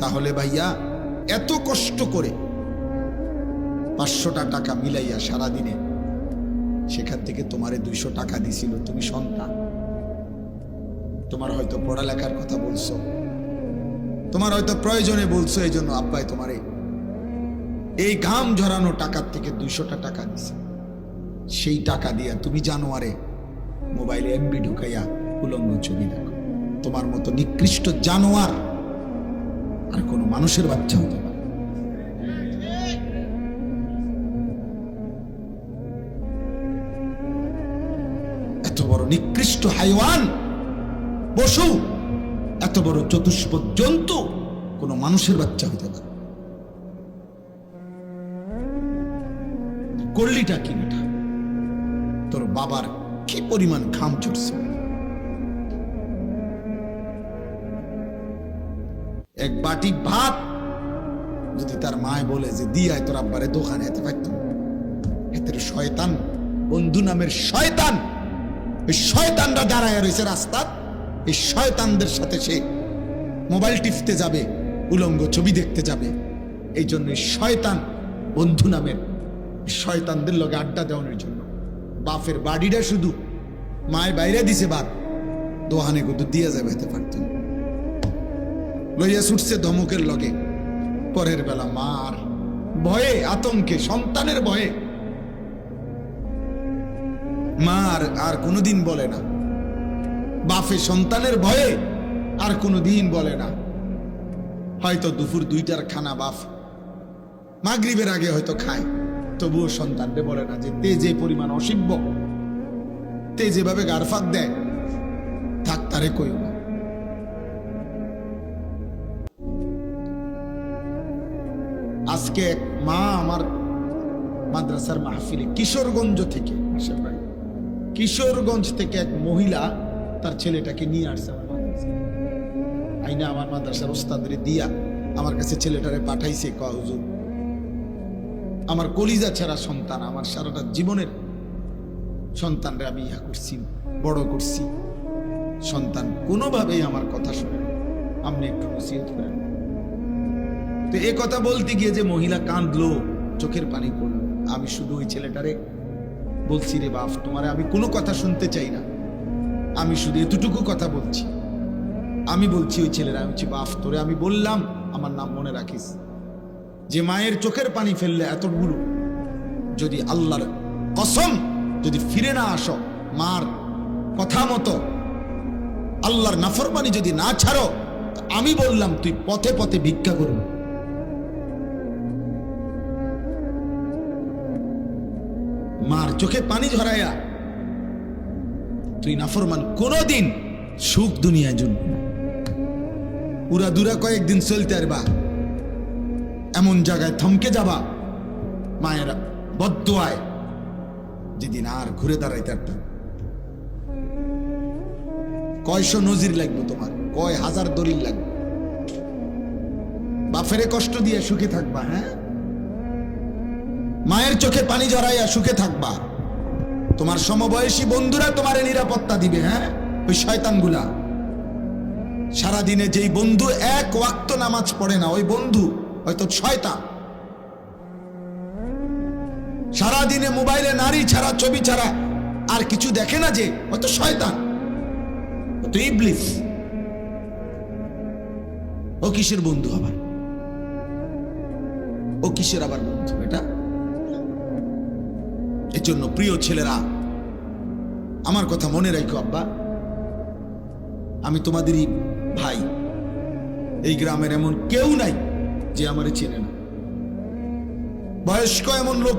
তাহলে ভাইয়া, এত কষ্ট করে পাঁচশোটা টাকা মিলাইয়া সারাদিনে সেখান থেকে তোমারে দুইশো টাকা দিছিল, তুমি সন্তান। তোমার হয়তো পড়ালেখার কথা বলছো। তোমার হয়তো প্রয়োজনে বলছো এই জন্য আব্বাই তোমারে এই ঘাম ঝরানো টাকার থেকে দুইশোটা টাকা দিছে। সেই টাকা দিয়া তুমি জানোয়ারে মোবাইলে এমবি ঢুকাইয়া উলঙ্গ ছবি দেখো। তোমার মতো নিকৃষ্ট জানোয়ার আর কোনো মানুষের বাচ্চা হতে পারে। এত বড় নিকৃষ্ট হাইওয়ান, পশু, এত বড় চতুষ্প জন্তু, কোনো মানুষের বাচ্চা হতে পারে। করলিটা কি তোর বাবার কি পরিমাণ ঘাম ঝরছে? এক বাটি ভাত। যদি তার মায় বলে যে দিয়ায় তোর আব্বারে দোকানে যেতে পারত এতের শয়তান, বন্ধু নামের শয়তান। এই শয়তানরা দাঁড়ায় রয়েছে রাস্তা এই শয়তানদের সাথে সে মোবাইল টিপতে যাবে, উলঙ্গ ছবি দেখতে যাবে। এই জন্য শয়তান বন্ধু নামের শয়তানদের লগে আড্ডা দেওয়ানোর জন্য। বাফের বাড়িটা শুধু মায়ের বাইরে দিছে বাপ। দোহানে কত দিয়ে যাবে হতে পারত না। লইয়া ছুটছে ধমকের লগে। পরের বেলা মার ভয়ে, আতঙ্কে, সন্তানের ভয়ে। মার আর কোনোদিন বলে না। বাপে সন্তানের ভয়ে আর কোনোদিন বলে না। হয়তো দুপুর দুইটার খানা বাপ মাগরিবের আগে হয়তো খায়। তবুও সন্তানকে বলে না যে তে যে পরিমাণ অসিব্য তে যেভাবে গারফাত দেয়, থাক তারে কইও না। আজকে এক মা আমার মাদ্রাসার মাহফিলে কিশোরগঞ্জ থেকে কিশোরগঞ্জ থেকে এক মহিলা তার ছেলেটাকে নিয়ে আসছে আমার আইনা আমার মাদ্রাসার ওস্তাদরে দিয়া আমার কাছে ছেলেটারে পাঠাইছে হুজুর, আমার কলিজা ছাড়া সন্তান, আমার সারাটা জীবনের সন্তানরে আমি ইয়া করছি, বড় করছি। সন্তান কোনোভাবেই আমার কথা শুনে আপনি একটু নসিহত করেন। তো এ কথা বলতে গিয়ে যে মহিলা কাঁদলো, চোখের পানি পড়ল। আমি শুধু ওই ছেলেটারে বলছি রে বাপ, তোমারে আমি কোনো কথা শুনতে চাই না। আমি শুধু এতটুকু কথা বলছি। আমি বলছি ওই ছেলেরা, আমি বলছি, বাপ, তোরে আমি বললাম, আমার নাম মনে রাখিস। যে মায়ের চোখের পানি ফেললে এতগুলো যদি আল্লাহর কসম যদি ফিরে না আসো, মার কথা মতো, আল্লাহর নাফরমানি যদি না ছাড়ো আমি বললাম, তুই পথে পথে ভিক্ষা করবি। মার চোখে পানি ঝরাইয়া। তুই নাফরমান, কোনোদিন সুখ দুনিয়ায় জুটবে না। উড়া দুরা কয়েকদিন চলতে আরবা। এমন জায়গায় থমকে যাবা, মায়েরা বদুয়ায় যেদিন আর ঘুরে দাঁড়াইতে পারত কয়শো নজির লাগবে তোমার, কয় হাজার দলিল লাগবে। বাফেরে কষ্ট দিয়ে সুখে থাকবা হ্যাঁ? মায়ের চোখে পানি জড়াইয়া সুখে থাকবা। তোমার সমবয়সী বন্ধুরা তোমার নিরাপত্তা দিবে হ্যাঁ? ওই শয়তানগুলা। সারাদিনে যেই বন্ধু এক ওয়াক্ত নামাজ পড়ে না, ওই বন্ধু হয়তো শয়তান। সারাদিনে মোবাইলে নারী ছাড়া, ছবি ছাড়া আর কিছু দেখে না যে, হয়তো শয়তান। ইবলিস। ও কিসের বন্ধু আবার? ও কিসের আবার বন্ধু এটা এর জন্য প্রিয় ছেলেরা, আমার কথা মনে রাখো আব্বা। আমি তোমাদেরই ভাই। এই গ্রামের এমন কেউ নাই যে আমারে চেনে না। বয়স্ক এমন লোক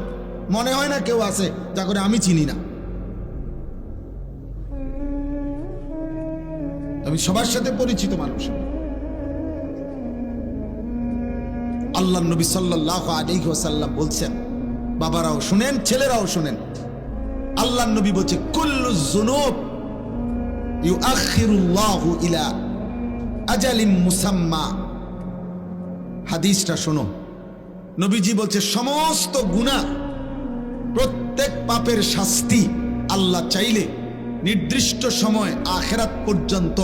মনে হয় না কেউ আছে, যা করে আমি চিনি না। আমি সবার সাথে পরিচিত মানুষ। আল্লাহ নবী সাল্লাহ ওয়াসাল্লাম বলছেন বাবারাও শুনেন, ছেলেরাও শুনেন। আল্লাহ নবী বলছে, কুল্লু ইউআখিরুল্লাহু ইলা মুসাম্মা। হাদিসটা শোনো। নবীজি বলছে, সমস্ত গুনাহ, প্রত্যেক পাপের শাস্তি আল্লাহ চাইলে নির্দিষ্ট সময় আখেরাত পর্যন্ত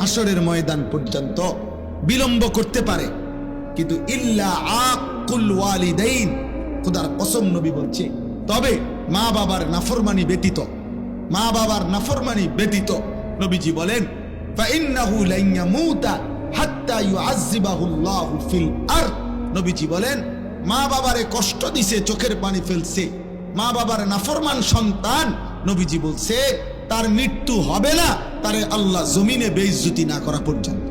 হাসরের ময়দান পর্যন্ত বিলম্ব করতে পারে। কিন্তু ইল্লা আকুল ওয়ালিদাইন খোদার কসম নবী বলছে। তবে মা বাবার নাফরমানি ব্যতীত, মা বাবার নাফরমানি ব্যতীত নবীজি বলেন আরদ। নবীজি বলেন, মা বাবারে কষ্ট দিছে, চোখের পানি ফেলছে। মা বাবার নাফরমান সন্তান, নবীজি বলছে, তার মৃত্যু হবে না, তারে আল্লাহ জমিনে বেইজ্জতি না করা পর্যন্ত।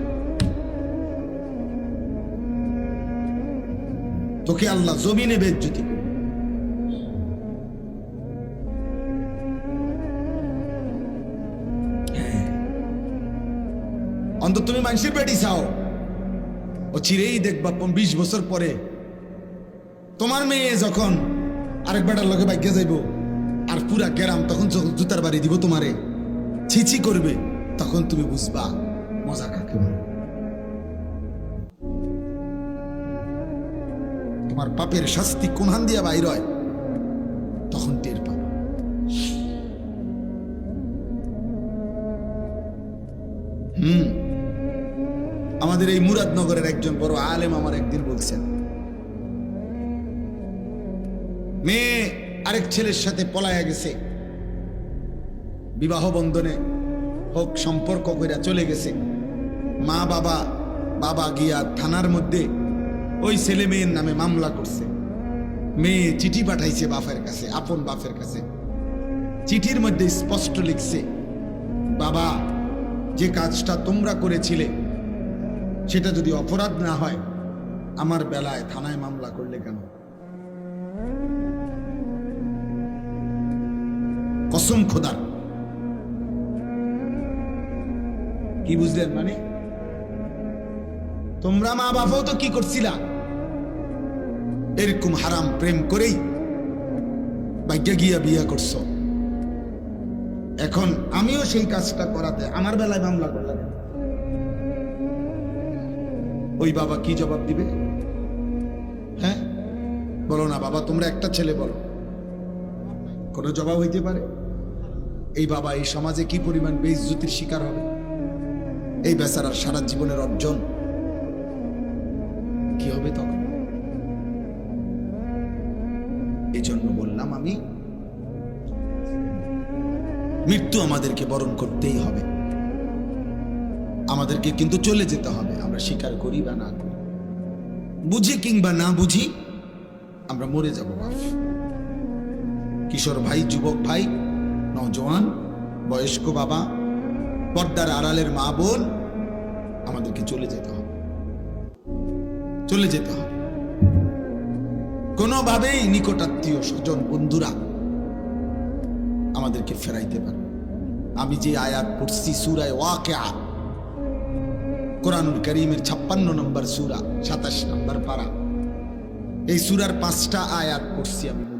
তোকে আল্লাহ জমিনে বেজ্জতি করবে হ্যাঁ। অন্তত তুমি মানুষের পেটি চাও ও চিরেই দেখবা বিশ বছর পরে তোমার মেয়ে যখন আরেক বেটার লগে বাইকে যাইব, আর পুরা গ্যারাম তখন জুতার বাড়ি দিব তোমারে, ছিছি করবে, তখন তুমি বুঝবা মজা কাকে বলে। তোমার পাপের শাস্তি কোনহান দিয়া বাইর হয়? তখন টের পাবে হুম। আমাদের এই মুরাদনগরের একজন বড় আলেম আমার একদিন বলছেন, মেয়ে আরেক ছেলের সাথে পলায়া গেছে। বিবাহ বন্ধনে হোক সম্পর্ক কইরা চলে গেছে। মা বাবা বাবা গিয়া থানার মধ্যে ওই ছেলে মেয়ের নামে মামলা করছে। মেয়ে চিঠি পাঠাইছে বাপের কাছে, আপন বাপের কাছে। চিঠির মধ্যে স্পষ্ট লিখছে, বাবা, যে কাজটা তোমরা করেছিলে, সেটা যদি অপরাধ না হয়, আমার বেলায় থানায় মামলা করলে কেন? কসম খোদার কি বুঝলেন মানে? তোমরা মা বাবাও তো কি করছিলা? এরকম হারাম প্রেম করেই ভাগ্যে গিয়া বিয়া করছ। এখন আমিও সেই কাজটা করাতে, আমার বেলায় মামলা করলাম। ওই বাবা কি জবাব দিবে? হ্যাঁ? বলো না বাবা, তোমরা একটা ছেলে বলো। কোনো জবাব হইতে পারে? এই বাবা এই সমাজে কি পরিমাণ বেইজ্জতির শিকার হবে? এই বেচারার সারা জীবনের অর্জন কি হবে তখন? এই জন্য বললাম, আমি মৃত্যু আমাদেরকে বরণ করতেই হবে। আমাদেরকে কিন্তু চলে যেতে হবে। আমরা স্বীকার করি বা না করি। বুঝি কিংবা না বুঝি, আমরা মরে যাব, বাপ। কিশোর ভাই, যুবক ভাই, নজওয়ান, বয়স্ক বাবা, পর্দার আড়ালের মা বোন, আমাদেরকে চলে যেতে হবে। চলে যেতে হবে। কোনোভাবেই নিকটাত্মীয় স্বজন বন্ধুরা আমাদেরকে ফেরাইতে পারে আমি যে আয়াত পড়ছি সুরায় ওয়াকে কোরআনুল করিমের ছাপ্পান্ন নম্বর সুরা, সাতাশ নম্বর পারা। এই সুরার পাঁচটা আয়াত পড়ছি আমি।